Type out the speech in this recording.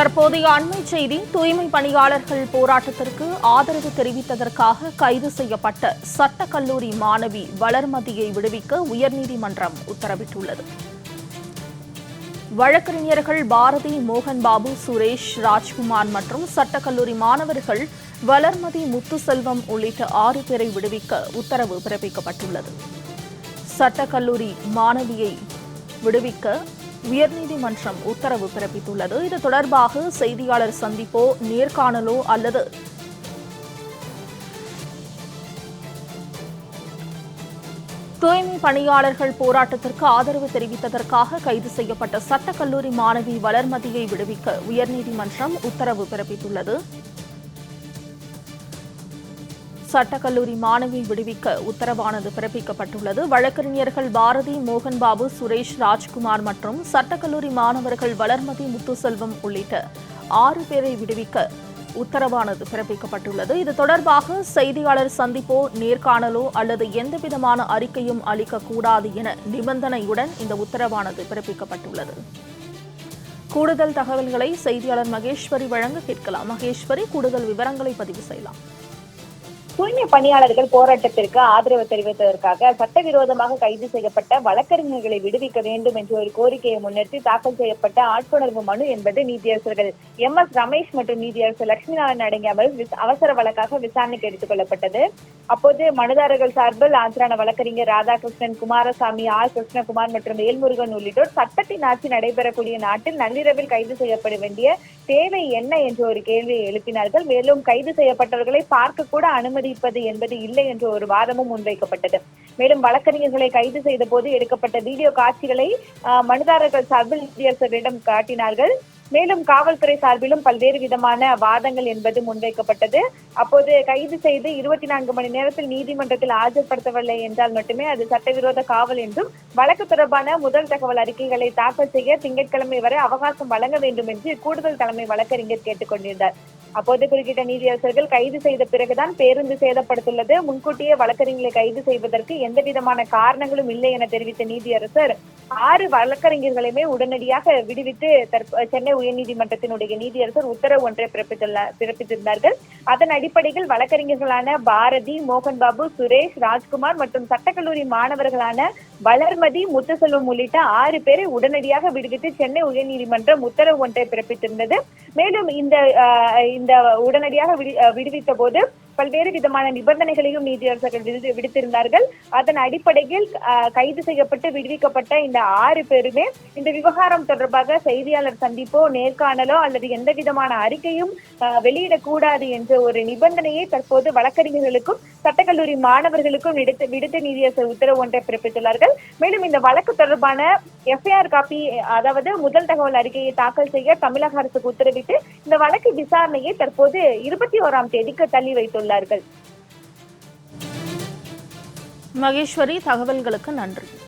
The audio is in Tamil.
தற்போதைய அண்மை செய்தி தூய்மை பணியாளர்கள் போராட்டத்திற்கு ஆதரவு தெரிவித்ததற்காக கைது செய்யப்பட்ட சட்டக்கல்லூரி மாணவி வளர்மதியை விடுவிக்க உயர்நீதிமன்றம் உத்தரவிட்டுள்ளது. வழக்கறிஞர்கள் பாரதி மோகன் பாபு சுரேஷ் ராஜ்குமார் மற்றும் சட்டக்கல்லூரி மாணவர்கள் வளர்மதி முத்துசெல்வம் உள்ளிட்ட ஆறு பேரை விடுவிக்க உத்தரவு பிறப்பிக்கப்பட்டுள்ளது. சட்டக்கல்லூரி மாணவியை விடுவிக்க உயர்நீதிமன்றம் உத்தரவு பிறப்பித்துள்ளது. இது தொடர்பாக செய்தியாளர் சந்திப்போ நேர்காணலோ அல்லது தூய்மை பணியாளர்கள் போராட்டத்திற்கு ஆதரவு தெரிவித்ததற்காக கைது செய்யப்பட்ட சட்டக்கல்லூரி மாணவி வளர்மதியை விடுவிக்க உயர்நீதிமன்றம் உத்தரவு பிறப்பித்துள்ளது. சட்டக்கல்லூரி மாணவி விடுவிக்க உத்தரவானது பிறப்பிக்கப்பட்டுள்ளது. வழக்கறிஞர்கள் பாரதி மோகன்பாபு சுரேஷ் ராஜ்குமார் மற்றும் சட்டக்கல்லூரி மாணவர்கள் வளர்மதி முத்துசெல்வம் உள்ளிட்ட ஆறு பேரை விடுவிக்க உத்தரவானது பிறப்பிக்கப்பட்டுள்ளது. இது தொடர்பாக செய்தியாளர் சந்திப்போ நேர்காணலோ அல்லது எந்தவிதமான அறிக்கையும் அளிக்கக்கூடாது என நிபந்தனையுடன் இந்த உத்தரவானது பிறப்பிக்கப்பட்டுள்ளது. கூடுதல் தகவல்களை செய்தியாளர் மகேஸ்வரி வழங்க கேட்கலாம். மகேஸ்வரி கூடுதல் விவரங்களை பதிவு செய்யலாம். தூய்மை பணியாளர்கள் போராட்டத்திற்கு ஆதரவு தெரிவித்ததற்காக சட்டவிரோதமாக கைது செய்யப்பட்ட வழக்கறிஞர்களை விடுவிக்க வேண்டும் என்ற ஒரு கோரிக்கையை முன்னிறுத்தி தாக்கல் செய்யப்பட்ட ஆட்கொணர்வு மனு என்பது நீதியரசர்கள் எம் எஸ் ரமேஷ் மற்றும் நீதியரசர் லட்சுமி நாராயண் அடங்கிய அமர்வு அவசர வழக்காக விசாரணைக்கு எடுத்துக் கொள்ளப்பட்டது அப்போது மனுதாரர்கள் சார்பில் ஆஜரான வழக்கறிஞர் ராதாகிருஷ்ணன் குமாரசாமி ஆர் கிருஷ்ணகுமார் மற்றும் வேல்முருகன் உள்ளிட்டோர் சட்டத்தின் ஆட்சி நடைபெறக்கூடிய நாட்டில் நள்ளிரவில் கைது செய்யப்பட வேண்டிய தேவை என்ன என்ற ஒரு கேள்வியை எழுப்பினார்கள். மேலும் கைது செய்யப்பட்டவர்களை பார்க்க கூட அனுமதிப்பது என்பது இல்லை என்று ஒரு வாதமும் முன்வைக்கப்பட்டது. மேலும் வழக்கறிஞர்களை கைது செய்த போது எடுக்கப்பட்ட வீடியோ காட்சிகளை மனுதாரர்கள் சார்பில் நீதியரசரிடம் காட்டினார்கள். மேலும் காவல்துறை சார்பிலும் பல்வேறு விதமான வாதங்கள் என்பது முன்வைக்கப்பட்டது. அப்போது கைது செய்து இருபத்தி நான்கு மணி நேரத்தில் நீதிமன்றத்தில் ஆஜர்படுத்தவில்லை என்றால் மட்டுமே அது சட்டவிரோத காவல் என்றும் வழக்கு தொடர்பான முதல் தகவல் அறிக்கைகளை தாக்கல் செய்ய திங்கட்கிழமை வரை அவகாசம் வழங்க வேண்டும் என்று கூடுதல் தலைமை வழக்கறிஞர் கேட்டுக்கொண்டிருந்தார். அப்போது குறுக்கிட்ட நீதியரசர்கள் கைது செய்த பிறகுதான் பேருந்து சேதப்படுத்துள்ளது. முன்கூட்டியே வழக்கறிஞர்களை கைது செய்வதற்கு எந்த விதமான காரணங்களும் இல்லை என தெரிவித்த நீதியரசர் ஆறு வழக்கறிஞர்களையுமே உடனடியாக விடுவித்து சென்னை உயர்நீதிமன்றத்தினுடைய நீதியரசர் உத்தரவு ஒன்றை பிறப்பித்துள்ள பிறப்பித்திருந்தார்கள். அதன் அடிப்படையில் வழக்கறிஞர்களான பாரதி மோகன் பாபு சுரேஷ் ராஜ்குமார் மற்றும் சட்டக்கல்லூரி மாணவர்களான வளர்மதி முத்துசெல்வம் உள்ளிட்ட ஆறு பேரை உடனடியாக விடுவித்து சென்னை உயர்நீதிமன்றம் உத்தரவு ஒன்றை பிறப்பித்திருந்தது. மேலும் இந்த இந்த உடனடியாக விடு- அஹ், விடுவித்த போது பல்வேறு விதமான நிபந்தனைகளையும் நீதியரசர்கள் விடுத்து- விடுத்திருந்தார்கள் அதன் அடிப்படையில் கைது செய்யப்பட்டு விடுவிக்கப்பட்ட இந்த ஆறு பேருமே இந்த விவகாரம் தொடர்பாக செய்தியாளர் சந்திப்போ நேர்காணலோ அல்லது எந்த விதமான அறிக்கையும் வெளியிடக்கூடாது என்ற ஒரு நிபந்தனையை தற்போது வழக்கறிஞர்களுக்கும் சட்டக்கல்லூரி மாணவர்களுக்கும் விடுத்து விடுத்த நீதியரசர் உத்தரவு ஒன்றை பிறப்பித்துள்ளார்கள். மேலும் இந்த வழக்கு தொடர்பான எஃப்ஐஆர் காப்பி அதாவது முதல் தகவல் அறிக்கையை தாக்கல் செய்ய தமிழக அரசுக்கு உத்தரவிட்டு இந்த வழக்கு விசாரணையை தற்போது இருபத்தி ஓராம் தேதிக்கு தள்ளி உள்ளார்கள் மகேஸ்வரி தகவல்களுக்கு நன்றி.